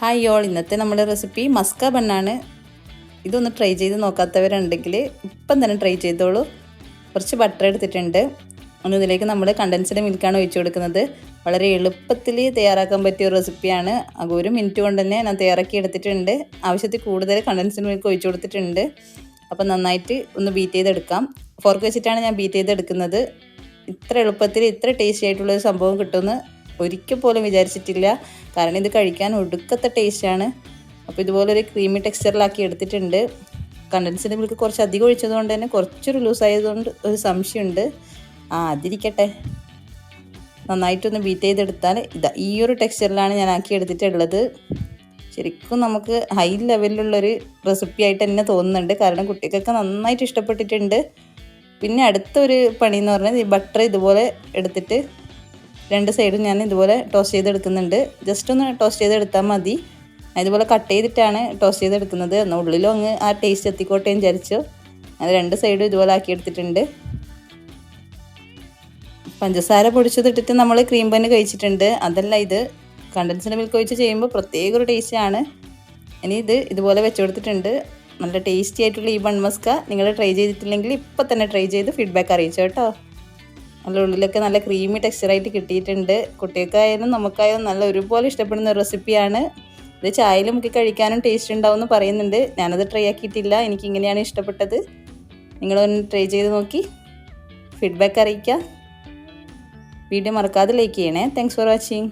Hi all ഇന്നത്തെ നമ്മുടെ recipe Musca ബണ്ണാണ് ഇതൊന്ന് ട്രൈ ചെയ്ത് നോക്കാത്തവരുണ്ടെങ്കിൽ ഇപ്പം തന്നെ ട്രൈ ചെയ്തോളൂ. കുറച്ച് ബട്ടർ എടുത്തിട്ടുണ്ട്. ഒന്ന് ഇതിലേക്ക് നമ്മൾ കണ്ടൻസ്ഡ് മിൽക്കാണ് ഒഴിച്ചു കൊടുക്കുന്നത്. വളരെ എളുപ്പത്തിൽ തയ്യാറാക്കാൻ പറ്റിയ ഒരു റെസിപ്പിയാണ് അത് ഒരു മിനിറ്റ് കൊണ്ട് തന്നെ ഞാൻ തയ്യാറാക്കി എടുത്തിട്ടുണ്ട്. ആവശ്യത്തിൽ കൂടുതൽ കണ്ടൻസ്ഡ് മിൽക്ക് ഒഴിച്ചു കൊടുത്തിട്ടുണ്ട്. അപ്പം നന്നായിട്ട് ഒന്ന് ബീറ്റ് ചെയ്തെടുക്കാം. ഫോർക്ക് വെച്ചിട്ടാണ് ഞാൻ ബീറ്റ് ചെയ്തെടുക്കുന്നത്. ഇത്ര എളുപ്പത്തിൽ ഇത്ര ടേസ്റ്റി ആയിട്ടുള്ളൊരു സംഭവം കിട്ടുമെന്ന് ഒരിക്കൽ പോലും വിചാരിച്ചിട്ടില്ല. കാരണം ഇത് കഴിക്കാൻ ഒടുക്കത്തെ ടേസ്റ്റാണ് അപ്പോൾ ഇതുപോലെ ഒരു ക്രീമി ടെക്സ്ചറിലാക്കി എടുത്തിട്ടുണ്ട്. കണ്ടൻസ്ഡ് മിൽക്ക് കുറച്ച് അധികം ഒഴിച്ചതുകൊണ്ട് തന്നെ കുറച്ചൊരു ലൂസ് ആയതുകൊണ്ട് ഒരു സംശയമുണ്ട്. ആ അതിരിക്കട്ടെ. നന്നായിട്ടൊന്ന് ബീറ്റ് ചെയ്തെടുത്താൽ ഇതാ ഈ ഒരു ടെക്സ്ചറിലാണ് ഞാൻ ആക്കി എടുത്തിട്ടുള്ളത്. ശരിക്കും നമുക്ക് ഹൈ ലെവലിലുള്ളൊരു റെസിപ്പി ആയിട്ട് തന്നെ തോന്നുന്നുണ്ട്. കാരണം കുട്ടികൾക്ക് നന്നായിട്ട് ഇഷ്ടപ്പെട്ടിട്ടുണ്ട്. പിന്നെ അടുത്തൊരു പണി എന്ന് പറഞ്ഞാൽ ഈ ബട്ടർ ഇതുപോലെ എടുത്തിട്ട് രണ്ട് സൈഡും ഞാൻ ഇതുപോലെ ടോസ്റ്റ് ചെയ്തെടുക്കുന്നുണ്ട്. ജസ്റ്റ് ഒന്ന് ടോസ്റ്റ് ചെയ്തെടുത്താൽ മതി. ഇതുപോലെ കട്ട് ചെയ്തിട്ടാണ് ടോസ്റ്റ് ചെയ്തെടുക്കുന്നത്. എന്നാൽ ഉള്ളിലും അങ്ങ് ആ ടേസ്റ്റ് എത്തിക്കോട്ടെ എന്ന് വിചാരിച്ചു. അത് രണ്ട് സൈഡും ഇതുപോലെ ആക്കി എടുത്തിട്ടുണ്ട് പഞ്ചസാര പൊടിച്ചതിട്ടിട്ട് നമ്മൾ ക്രീം പന്ന് കഴിച്ചിട്ടുണ്ട്. അതല്ല ഇത്. കണ്ടൻസ്ഡ് മിൽക്ക് ഒഴിച്ച് ചെയ്യുമ്പോൾ പ്രത്യേക ഒരു ടേസ്റ്റാണ് ഇനി ഇത് ഇതുപോലെ വെച്ച് കൊടുത്തിട്ടുണ്ട്. നല്ല ടേസ്റ്റി ആയിട്ടുള്ള ഈ ബൺമസ്ക നിങ്ങൾ ട്രൈ ചെയ്തിട്ടില്ലെങ്കിൽ ഇപ്പം തന്നെ ട്രൈ ചെയ്ത് ഫീഡ്ബാക്ക് അറിയിച്ചു കേട്ടോ. നല്ല ഉള്ളിലൊക്കെ നല്ല ക്രീമി ടെക്സ്ചറായിട്ട് കിട്ടിയിട്ടുണ്ട്. കുട്ടികൾക്കായാലും നമുക്കായാലും നല്ല ഒരുപോലെ ഇഷ്ടപ്പെടുന്ന റെസിപ്പിയാണ് ഇത് ചായയിൽ മുക്കി കഴിക്കാനും ടേസ്റ്റ് ഉണ്ടാവും എന്ന് പറയുന്നുണ്ട്. ഞാനത് ട്രൈ ആക്കിയിട്ടില്ല. എനിക്ക് ഇങ്ങനെയാണ് ഇഷ്ടപ്പെട്ടത്. നിങ്ങളൊന്ന് ട്രൈ ചെയ്ത് നോക്കി. ഫീഡ്ബാക്ക് അറിയിക്കുക. വീഡിയോ മറക്കാതെ ലൈക്ക് ചെയ്യണേ. Thanks for watching